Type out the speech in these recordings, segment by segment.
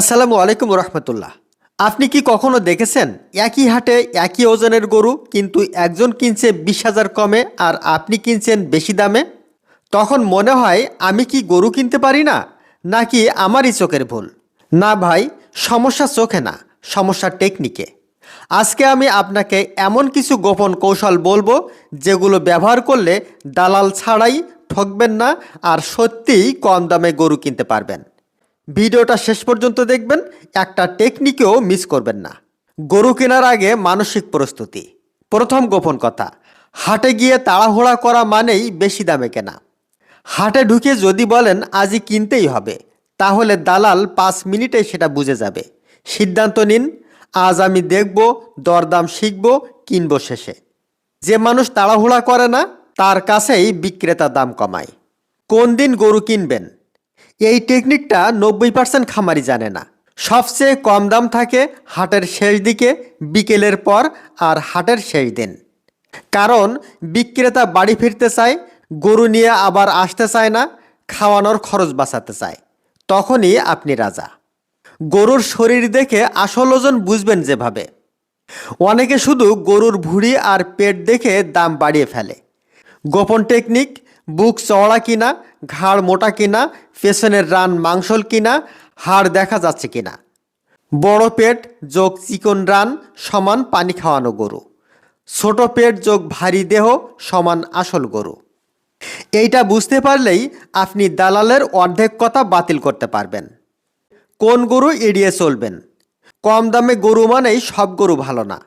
আসসালামু আলাইকুম রহমতুল্লাহ। আপনি কি কখনো দেখেছেন একই হাটে একই ওজনের গরু, কিন্তু একজন কিনছে বিশ হাজার কমে আর আপনি কিনছেন বেশি দামে? তখন মনে হয়, আমি কি গরু কিনতে পারি না, নাকি আমারই চোখের ভুল? না ভাই, সমস্যা চোখে না, সমস্যা টেকনিকে। আজকে আমি আপনাকে এমন কিছু গোপন কৌশল বলব, যেগুলো ব্যবহার করলে দালাল ছাড়াই ঠকবেন না আর সত্যিই কম দামে গরু কিনতে পারবেন। ভিডিওটা শেষ পর্যন্ত দেখবেন, একটা টেকনিকেও মিস করবেন না। গরু কেনার আগে মানসিক প্রস্তুতি। প্রথম গোপন কথা, হাটে গিয়ে তাড়াহুড়া করা মানেই বেশি দামে কেনা। হাটে ঢুকে যদি বলেন, আজই কিনতেই হবে তাহলে দালাল পাঁচ মিনিটে সেটা বুঝে যাবে। সিদ্ধান্ত নিন, আজ আমি দেখব, দরদাম শিখব, কিনব শেষে। যে মানুষ তাড়াহুড়া করে না, তার কাছেই বিক্রেতা দাম কমায়। কোন দিন গরু কিনবেন? এই টেকনিকটা নব্বই পার্সেন্ট খামারি জানে না। সবচেয়ে কম দাম থাকে হাটের শেষ দিকে, বিকেলের পর আর হাটের শেষ দিন। কারণ বিক্রেতা বাড়ি ফিরতে চায়, গরু নিয়ে আবার আসতে চায় না, খাওয়ানোর খরচ বাঁচাতে চায়। তখনই আপনি রাজা। গরুর শরীর দেখে আসল ওজন বুঝবেন যেভাবে। অনেকে শুধু গরুর ভুঁড়ি আর পেট দেখে দাম বাড়িয়ে ফেলে। গোপন টেকনিক বুক চওড়া কিনা ঘাড় মোটা কিনা, পেছনের রান মাংসল কিনা, হাড় দেখা যাচ্ছে কিনা। বড় পেট যোগ চিকন রান সমান পানি খাওয়ানো গরু। ছোট পেট যোগ ভারী দেহ সমান আসল গরু। এইটা বুঝতে পারলেই আপনি দালালের অর্ধেক কথা বাতিল করতে পারবেন। কোন গরু এড়িয়ে চলবেন? কম দামে গরু মানেই সব গরু ভালো না।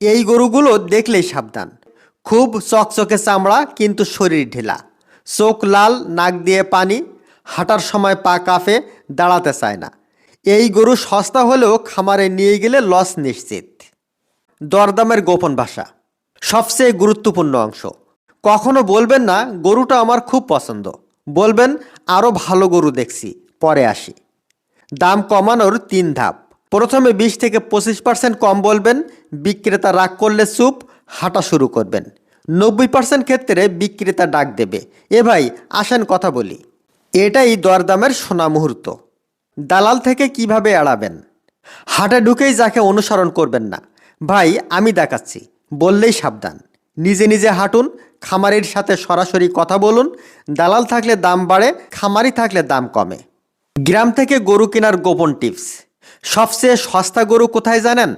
এই গরুগুলো দেখলেই সাবধান। খুব চকচকে চামড়া, কিন্তু শরীর ঢিলা। চোখ লাল, নাক দিয়ে পানি, হাঁটার সময় পা কাফে দাঁড়াতে চায় না। এই গরু সস্তা হলেও খামারে নিয়ে গেলে লস নিশ্চিত। দরদামের গোপন ভাষা, সবচেয়ে গুরুত্বপূর্ণ অংশ। কখনো বলবেন না, গরুটা আমার খুব পছন্দ। বলবেন আরও ভালো গরু দেখছি, পরে আসি। দাম কমানোর তিন ধাপ। প্রথমে বিশ থেকে পঁচিশ পার্সেন্ট কম বলবেন, বিক্রেতা রাগ করলে চুপ, হাঁটা শুরু করবেন। নব্বই পার্সেন্ট ক্ষেত্রে বিক্রেতা ডাক দেবে। এ ভাই, আসেন কথা বলি। এটাই দরদামের সোনা মুহূর্ত। দালাল থেকে কীভাবে এড়াবেন? হাটে ঢুকেই যাকে অনুসরণ করবেন না। ভাই, আমি দেখাচ্ছি। বললেই সাবধান। নিজে নিজে হাঁটুন, খামারির সাথে সরাসরি কথা বলুন। দালাল থাকলে দাম বাড়ে, খামারি থাকলে দাম কমে। গ্রাম থেকে গরু কেনার গোপন টিপস। সবচেয়ে সস্তা গরু কোথায় জানেন?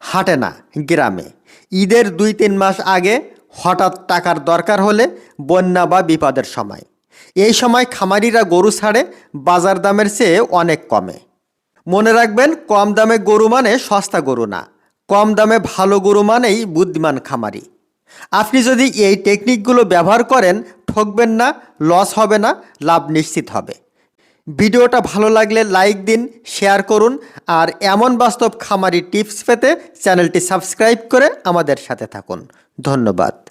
হাটে না, গ্রামে। ঈদের দুই তিন মাস আগে হঠাৎ টাকার দরকার হলে বন্যা বা বিপদের সময়। এই সময় খামারিরা গরু ছাড়ে, বাজার দামের চেয়ে অনেক কমে। মনে রাখবেন, কম দামে গরু মানে সস্তা গরু না। কম দামে ভালো গরু মানেই বুদ্ধিমান খামারি। আপনি যদি এই টেকনিকগুলো ব্যবহার করেন, ঠকবেন না লস হবে না, লাভ নিশ্চিত হবে। ভিডিওটা ভালো লাগলে লাইক দিন শেয়ার করুন, আর এমন বাস্তব খামারি টিপস পেতে চ্যানেলটি সাবস্ক্রাইব করে আমাদের সাথে থাকুন। ধন্যবাদ।